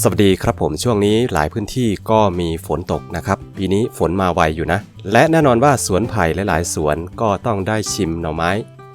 สวัสดีครับผมช่วงนี้หลายพื้นที่ก็มีฝนตกนะครับ ปีนี้ฝนมาไวอยู่นะ และแน่นอนว่าสวนไผ่หลายๆ สวนก็ต้องได้ชิมหน่อไม้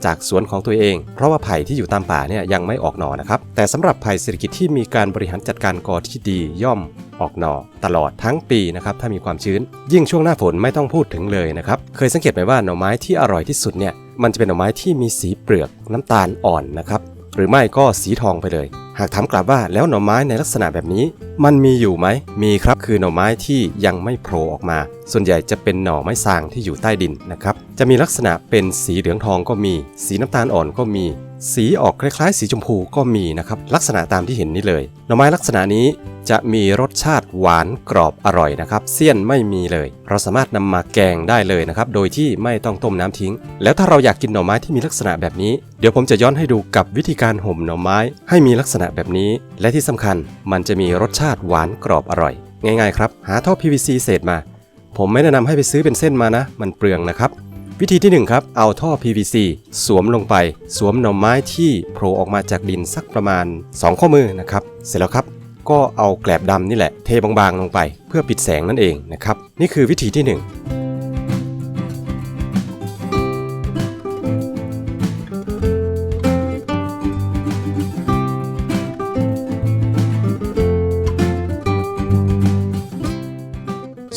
จากสวนของตัวเอง เพราะว่าไผ่ที่อยู่ตามป่าเนี่ยยังไม่ออกหน่อนะครับ แต่สำหรับไผ่เศรษฐกิจที่มีการบริหารจัดการกอที่ดีย่อมออกหน่อตลอดทั้งปีนะครับถ้ามีความชื้น ยิ่งช่วงหน้าฝนไม่ต้องพูดถึงเลยนะครับเคยสังเกตไหมว่าหน่อไม้ที่อร่อยที่สุดเนี่ยมันจะเป็นหน่อไม้ที่มีสีเปลือกน้ำตาลอ่อนนะครับหรือไม่ก็สีทองไปเลย หากถามกลับว่าแล้วหน่อไม้ในลักษณะแบบนี้ มันมีอยู่ไหม มีครับคือหน่อไม้ที่ยังไม่โผล่ออกมา ส่วนใหญ่จะเป็นหน่อไม้สางที่อยู่ใต้ดินนะครับ จะมีลักษณะเป็นสีเหลืองทองก็มี สีน้ำตาลอ่อนก็มี สีออกคล้ายๆ สีชมพูก็มีนะครับ ลักษณะตามที่เห็นนี้เลยหน่อไม้ลักษณะนี้จะมีรสชาติหวานกรอบอร่อยนะครับเสี้ยนไม่มีเลย เราสามารถนำมาแกงได้เลยนะครับโดยที่ไม่ต้องต้มน้ำทิ้ง แล้วถ้าเราอยากกินหน่อไม้ที่มีลักษณะแบบนี้ เดี๋ยวผมจะย้อนให้ดูกับวิธีการห่มหน่อไม้ ให้มีลักษณะแบบนี้ และที่สำคัญมันจะมีรสชาติหวานกรอบอร่อย ง่ายๆครับหาท่อ PVC เศษมา ผมไม่แนะนำให้ไปซื้อเป็นเส้นมานะ มันเปลืองนะครับ วิธีที่ 1 ครับ เอาท่อ PVC สวมลงไป สวมหน่อไม้ที่โผล่ออกมาจากดินสักประมาณ 2 ข้อมือนะครับ เสร็จแล้วครับ ก็เอาแกลบดำนี่แหละ เทบางๆลงไป เพื่อปิดแสงนั่นเองนะครับ นี่คือวิธีที่ 1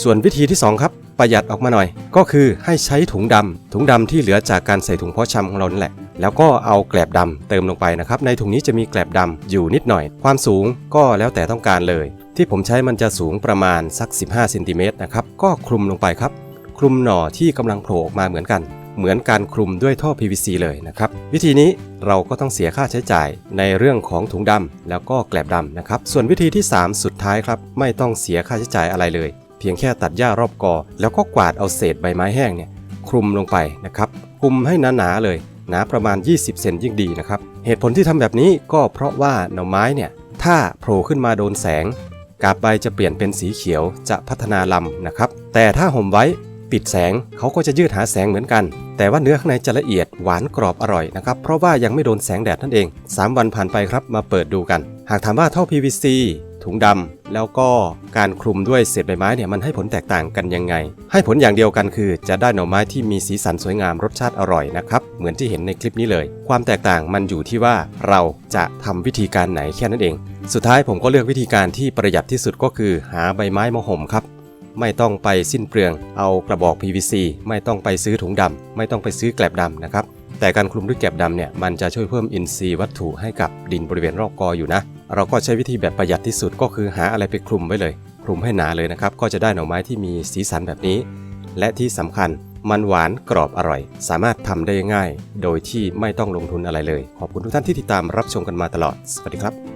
ส่วนวิธีที่ 2 ครับ ประหยัดออกมาหน่อย ก็คือให้ใช้ถุงดำถุงดำที่เหลือจากการใส่ถุงเพาะชำของเรานั่นแหละ แล้วก็เอาแกลบดำเติมลงไปนะครับ ในถุงนี้จะมีแกลบดำอยู่นิดหน่อย ความสูงก็แล้วแต่ต้องการเลย ที่ผมใช้มันจะสูงประมาณสัก 15เซนติเมตรนะครับ ก็คลุมลงไปครับ คลุมหน่อที่กำลังโผล่ออกมาเหมือนกัน เหมือนการคลุมด้วยท่อ PVC เลยนะครับ วิธีนี้เราก็ต้องเสียค่าใช้จ่ายในเรื่องของถุงดำแล้วก็แกลบดำนะครับ ส่วนวิธีที่ 3 สุดท้ายครับ ไม่ต้องเสียค่าใช้จ่ายอะไรเลย เพียงแค่ตัดหญ้ารอบกอ แล้วก็กวาดเอาเศษใบไม้แห้งเนี่ยคลุมลงไปนะครับคลุมให้หนาๆเลยหนาประมาณ 20 เซนยิ่งดีนะครับเหตุผลที่ทำแบบนี้ก็เพราะว่าหน่อไม้เนี่ยถ้าโผล่ขึ้นมาโดนแสง กาบใบจะเปลี่ยนเป็นสีเขียวจะพัฒนาลำนะครับแต่ถ้าห่มไว้ปิดแสงเขาก็จะยืดหาแสงเหมือนกัน แต่ว่าเนื้อข้างในจะละเอียดหวานกรอบอร่อยนะครับ เพราะว่ายังไม่โดนแสงแดดนั่นเอง 3 วันผ่านไปครับมาเปิดดูกัน หากถามว่าท่อ PVC ถุงดำแล้วก็การคลุมด้วยเศษใบไม้เนี่ยมันให้ผลแตกต่างกันยังไง ให้ผลอย่างเดียวกันคือ จะได้หน่อไม้ที่มีสีสันสวยงามรสชาติอร่อยนะครับเหมือนที่เห็นในคลิปนี้เลย ความแตกต่างมันอยู่ที่ว่าเราจะทำวิธีการไหนแค่นั้นเอง สุดท้ายผมก็เลือกวิธีการที่ประหยัดที่สุดก็คือ หาใบไม้มาห่มครับไม่ต้องไปสิ้นเปลือง เอากระบอก PVC ไม่ต้องไปซื้อถุงดำไม่ต้องไปซื้อแกลบดำนะครับ แต่การคลุมด้วยแกลบดำเนี่ย มันจะช่วยเพิ่มอินทรีย์วัตถุให้กับดินบริเวณรอบกออยู่นะ เราก็ใช้วิธีแบบประหยัดที่สุดก็คือหาอะไรไปคลุมไว้เลย คลุมให้หนาเลยนะครับ ก็จะได้หน่อไม้ที่มีสีสันแบบนี้ และที่สำคัญมันหวานกรอบอร่อย สามารถทำได้ง่าย โดยที่ไม่ต้องลงทุนอะไรเลย ขอบคุณทุกท่านที่ติดตามรับชมกันมาตลอด สวัสดีครับ